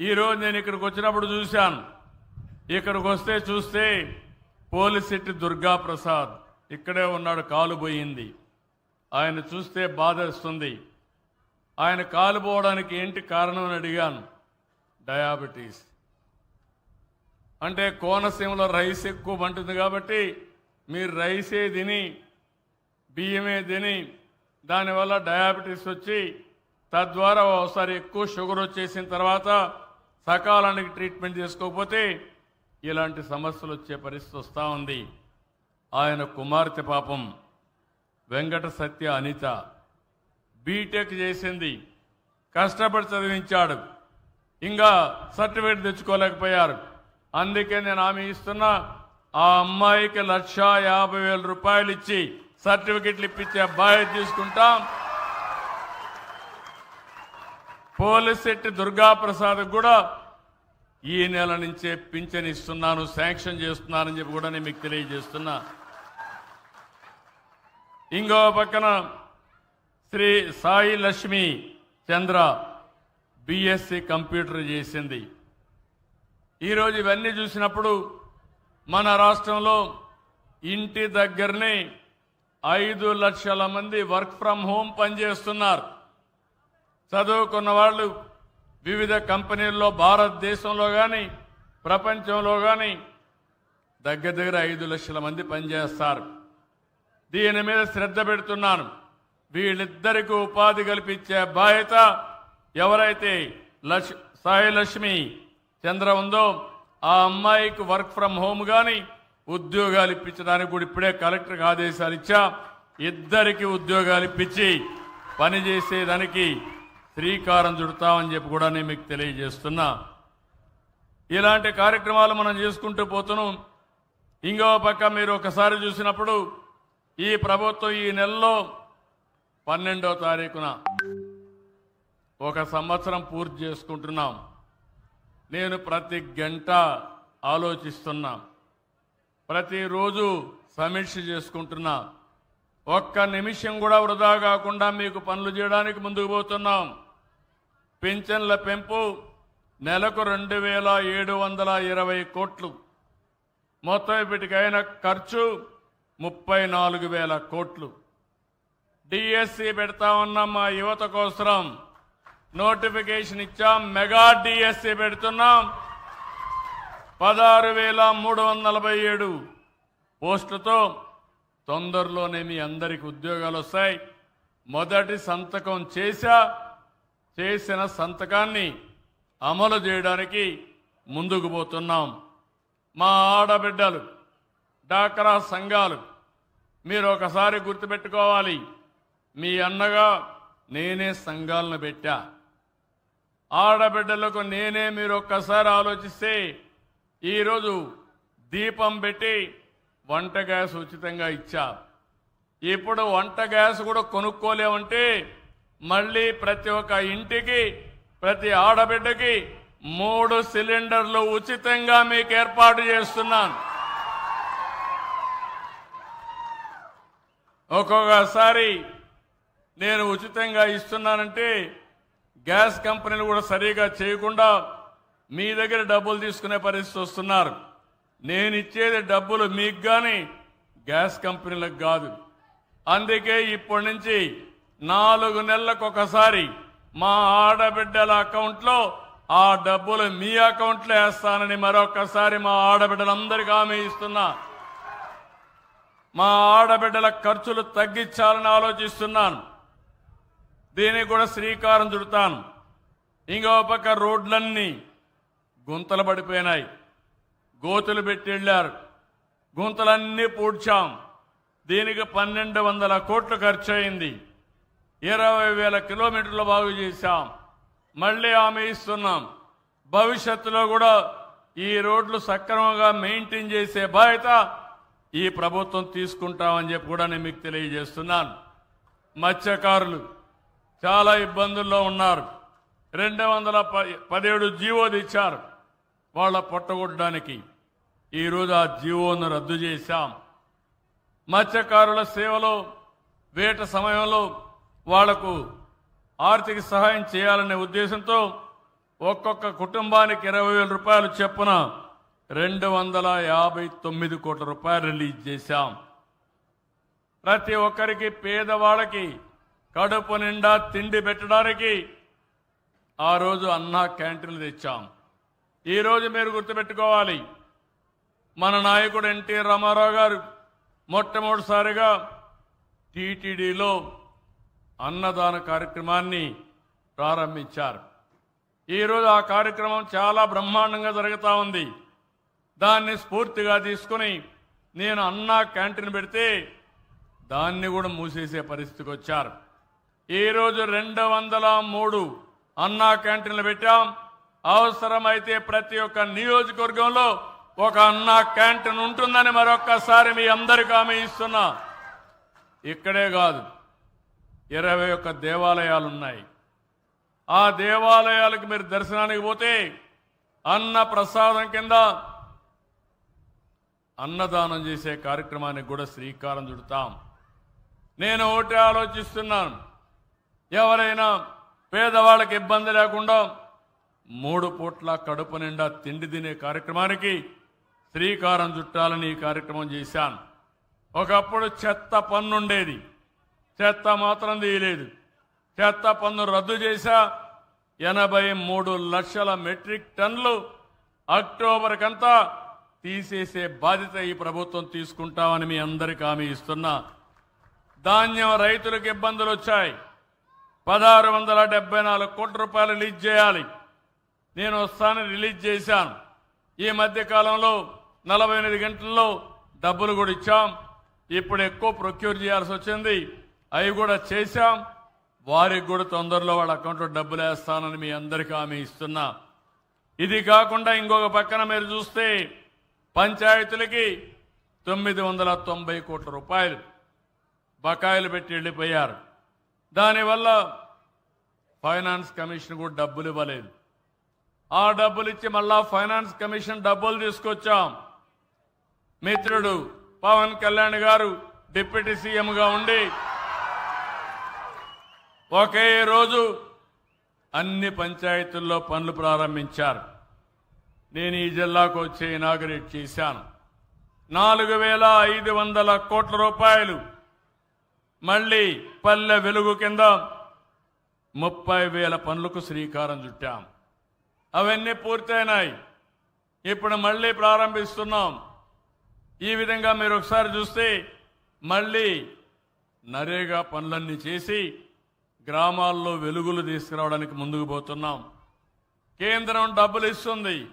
ఈరోజు నేను ఇక్కడికి వచ్చినప్పుడు చూశాను. ఇక్కడికి వస్తే చూస్తే పోలిశెట్టి దుర్గా ప్రసాద్ ఇక్కడే ఉన్నాడు కాలు పోయింది. ఆయన చూస్తే బాధేస్తుంది ఆయన కాలు పోవడానికి ఏంటి కారణం అని అడిగాను. డయాబెటీస్. అంటే కోనసీమలో రైస్ ఎక్కువ పంటుంది కాబట్టి మీరు రైసే తిని బియ్యమే తిని దానివల్ల డయాబెటీస్ వచ్చి తద్వారా ఒకసారి ఎక్కువ షుగర్ వచ్చేసిన తర్వాత సకాలానికి ట్రీట్మెంట్ చేసుకోకపోతే ఇలాంటి సమస్యలు వచ్చే పరిస్థితి వస్తూ ఉంది. ఆయన కుమార్తె పాపం వెంకట సత్య అనిత బీటెక్ చేసింది. కష్టపడి చదివించాడు. ఇంకా సర్టిఫికేట్ తెచ్చుకోలేకపోయారు. అందుకే నేను హామీ ఇస్తున్నా ఆ అమ్మాయికి లక్ష యాభై వేల రూపాయలు ఇచ్చి సర్టిఫికెట్లు ఇప్పించే బాధ్యత తీసుకుంటాం. పోలిశెట్టి దుర్గాప్రసాద్ కూడా ఈ నెల నుంచే పింఛన్ ఇస్తున్నాను శాంక్షన్ చేస్తున్నానని చెప్పి కూడా నేను మీకు తెలియజేస్తున్నా. ఇంకో పక్కన శ్రీ సాయి లక్ష్మి చంద్ర బిఎస్సి కంప్యూటర్ చేసింది. ఈరోజు ఇవన్నీ చూసినప్పుడు మన రాష్ట్రంలో ఇంటి దగ్గరనే ఐదు లక్షల మంది వర్క్ ఫ్రం హోమ్ పనిచేస్తున్నారు. చదువుకున్న వాళ్ళు వివిధ కంపెనీల్లో భారతదేశంలో కానీ ప్రపంచంలో కానీ దగ్గర దగ్గర ఐదు లక్షల మంది పనిచేస్తారు. దీని మీద శ్రద్ధ పెడుతున్నాను. వీళ్ళిద్దరికీ ఉపాధి కల్పించే బాధ్యత ఎవరైతే లక్ష సాయి లక్ష్మి చంద్ర ఉందో ఆ అమ్మాయికి వర్క్ ఫ్రం హోమ్ కానీ ఉద్యోగాలు ఇప్పించడానికి కూడా ఇప్పుడే కలెక్టర్కి ఆదేశాలు ఇచ్చా. ఇద్దరికి ఉద్యోగాలు ఇప్పించి పనిచేసేదానికి శ్రీకారం చుడతామని చెప్పి కూడా నేను మీకు తెలియజేస్తున్నా. ఇలాంటి కార్యక్రమాలు మనం చేసుకుంటూ పోతున్నాం. ఇంకో పక్క మీరు ఒకసారి చూసినప్పుడు ఈ ప్రభుత్వం ఈ నెలలో పన్నెండో తారీఖున ఒక సంవత్సరం పూర్తి చేసుకుంటున్నాం. నేను ప్రతి గంట ఆలోచిస్తున్నా. ప్రతిరోజు సమీక్ష చేసుకుంటున్నా. ఒక్క నిమిషం కూడా వృధా కాకుండా మీకు పనులు చేయడానికి ముందుకు పోతున్నాం. పింఛన్ల పెంపు నెలకు రెండు వేల ఏడు వందల ఇరవై కోట్లు. మొత్తం వీటికైన ఖర్చు ముప్పై నాలుగు వేల కోట్లు. డిఎస్సి పెడతా ఉన్నాం మా యువత కోసం నోటిఫికేషన్ ఇచ్చాం మెగా డిఎస్సి పెడుతున్నాం. పదహారు వేల మూడు వందల నలభై ఏడు పోస్టులతో తొందరలోనే మీ అందరికి ఉద్యోగాలు వస్తాయి. మొదటి సంతకం చేశా చేసిన సంతకాన్ని అమలు చేయడానికి ముందుకు పోతున్నాం. మా ఆడబిడ్డలు డాక్రా సంఘాలు మీరు ఒకసారి గుర్తుపెట్టుకోవాలి. మీ అన్నగా నేనే సంఘాలను పెట్టా. ఆడబిడ్డలకు నేనే మీరు ఒక్కసారి ఆలోచిస్తే ఈరోజు దీపం పెట్టి వంట గ్యాస్ ఉచితంగా ఇచ్చా. ఇప్పుడు వంట గ్యాస్ కూడా కొనుక్కోలేమంటే మళ్ళీ ప్రతి ఒక్క ఇంటికి ప్రతి ఆడబిడ్డకి మూడు సిలిండర్లు ఉచితంగా మీకు ఏర్పాటు చేస్తున్నాను. ఒక్కొక్కసారి నేను ఉచితంగా ఇస్తున్నానంటే గ్యాస్ కంపెనీలు కూడా సరిగా చేయకుండా మీ దగ్గర డబ్బులు తీసుకునే పరిస్థితి వస్తున్నారు. నేను ఇచ్చేది డబ్బులు మీకు కానీ గ్యాస్ కంపెనీలకు కాదు. అందుకే ఇప్పటి నుంచి నాలుగు నెలలకు ఒకసారి మా ఆడబిడ్డల అకౌంట్లో ఆ డబ్బులు మీ అకౌంట్లో వేస్తానని మరొకసారి మా ఆడబిడ్డలందరికీ హామీ ఇస్తున్నా. మా ఆడబిడ్డల ఖర్చులు తగ్గించాలని ఆలోచిస్తున్నాను. దీనికి కూడా శ్రీకారం చుడతాను. ఇంకో పక్క రోడ్లన్నీ గుంతలు పడిపోయినాయి. గోతులు పెట్టి వెళ్ళారు. గుంతలన్నీ పూడ్చాం. దీనికి పన్నెండు వందల కోట్లు ఖర్చు అయింది ఇరవై వేల కిలోమీటర్లు బాగు చేశాం. మళ్ళీ ఆమె ఇస్తున్నాం. భవిష్యత్తులో కూడా ఈ రోడ్లు సక్రమంగా మెయింటైన్ చేసే బాధ్యత ఈ ప్రభుత్వం తీసుకుంటామని చెప్పి కూడా నేను మీకు తెలియజేస్తున్నాను. మత్స్యకారులు చాలా ఇబ్బందుల్లో ఉన్నారు. రెండు వందల ప- పదిహేడు జీవో తెచ్చారు వాళ్ళ పొట్టగొట్టడానికి ఈరోజు ఆ జీవోను రద్దు చేశాం. మత్స్యకారుల సేవలో వేట సమయంలో వాళ్ళకు ఆర్థిక సహాయం చేయాలనే ఉద్దేశంతో ఒక్కొక్క కుటుంబానికి ఇరవై వేల రూపాయలు చెప్పున రెండు వందల యాభై తొమ్మిది కోట్ల రూపాయలు రిలీజ్ చేశాం. ప్రతి ఒక్కరికి పేదవాళ్ళకి కడుపు నిండా తిండి పెట్టడానికి ఆ రోజు అన్నా క్యాంటీన్లు తెచ్చాం. ఈ రోజు మీరు గుర్తుపెట్టుకోవాలి మన నాయకుడు ఎన్టీ రామారావు గారు మొట్టమొదటిసారిగా టీటీడీలో అన్నదాన కార్యక్రమాన్ని ప్రారంభించారు. ఈరోజు ఆ కార్యక్రమం చాలా బ్రహ్మాండంగా జరుగుతూ ఉంది. దాన్ని స్ఫూర్తిగా తీసుకుని నేను అన్నా క్యాంటీన్ పెడితే దాన్ని కూడా మూసేసే పరిస్థితికి వచ్చారు. ఈరోజు రెండు వందల మూడు అన్నా క్యాంటీన్లు పెట్టాం. అవసరమైతే ప్రతి ఒక్క నియోజకవర్గంలో ఒక అన్నా క్యాంటీన్ ఉంటుందని మరొక్కసారి మీ అందరికీ హామీ ఇస్తున్నా. ఇక్కడే కాదు. ఇరవై ఒక్క దేవాలయాలు ఉన్నాయి ఆ దేవాలయాలకు మీరు దర్శనానికి పోతే అన్న ప్రసాదం కింద అన్నదానం చేసే కార్యక్రమానికి కూడా శ్రీకారం చుడతాం. నేను ఒకటి ఆలోచిస్తున్నాను. ఎవరైనా పేదవాళ్ళకి ఇబ్బంది లేకుండా మూడు పూట్ల కడుపు నిండా తిండి తినే కార్యక్రమానికి శ్రీకారం చుట్టాలని ఈ కార్యక్రమం చేశాను. ఒకప్పుడు చెత్త పన్ను ఉండేది చెత్త మాత్రం తీయలేదు. చెత్త పన్ను రద్దు చేశా. ఎనభై మూడు లక్షల మెట్రిక్ టన్నులు అక్టోబర్ కంతా తీసేసే బాధ్యత ఈ ప్రభుత్వం తీసుకుంటామని మీ అందరికి హామీ ఇస్తున్నా. ధాన్యం రైతులకు ఇబ్బందులు వచ్చాయి. పదహారు వందల డెబ్బై నాలుగు కోట్ల రూపాయలు రిలీజ్ చేయాలి. నేను వస్తానని రిలీజ్ చేశాను. ఈ మధ్య కాలంలో నలభై ఎనిమిది గంటల్లో డబ్బులు కూడా ఇచ్చాం. ఇప్పుడు ఎక్కువ ప్రొక్యూర్ చేయాల్సి వచ్చింది. అవి కూడా చేశాం. వారికి కూడా తొందరలో వాళ్ళ అకౌంట్లో డబ్బులు వేస్తానని మీ అందరికీ హామీ ఇస్తున్నా. ఇది కాకుండా ఇంకొక పక్కన మీరు చూస్తే పంచాయతీలకి తొమ్మిది వందల తొంభై కోట్ల రూపాయలు బకాయిలు పెట్టి వెళ్ళిపోయారు. దానివల్ల ఫైనాన్స్ కమిషన్ కూడా డబ్బులు ఇవ్వలేదు. ఆ డబ్బులు ఇచ్చి మళ్ళా ఫైనాన్స్ కమిషన్ డబ్బులు తీసుకొచ్చాం. మిత్రుడు పవన్ కళ్యాణ్ గారు డిప్యూటీ సీఎంగా ఉండి ఒకే రోజు అన్ని పంచాయతీల్లో పనులు ప్రారంభించారు. నేను ఈ జిల్లాకు వచ్చి ఇనాగరేట్ చేశాను. నాలుగు వేల ఐదు వందల కోట్ల రూపాయలు. మళ్ళీ పల్లె వెలుగు కింద ముప్పై వేల పనులకు శ్రీకారం చుట్టాం. అవన్నీ పూర్తయినాయి. ఇప్పుడు మళ్ళీ ప్రారంభిస్తున్నాం. ఈ విధంగా మీరు ఒకసారి చూస్తే మళ్ళీ నరేగా పనులన్నీ చేసి గ్రామాల్లో వెలుగులు తీసుకురావడానికి ముందుకు పోతున్నాం. కేంద్రం డబ్బులు ఇస్తుంది.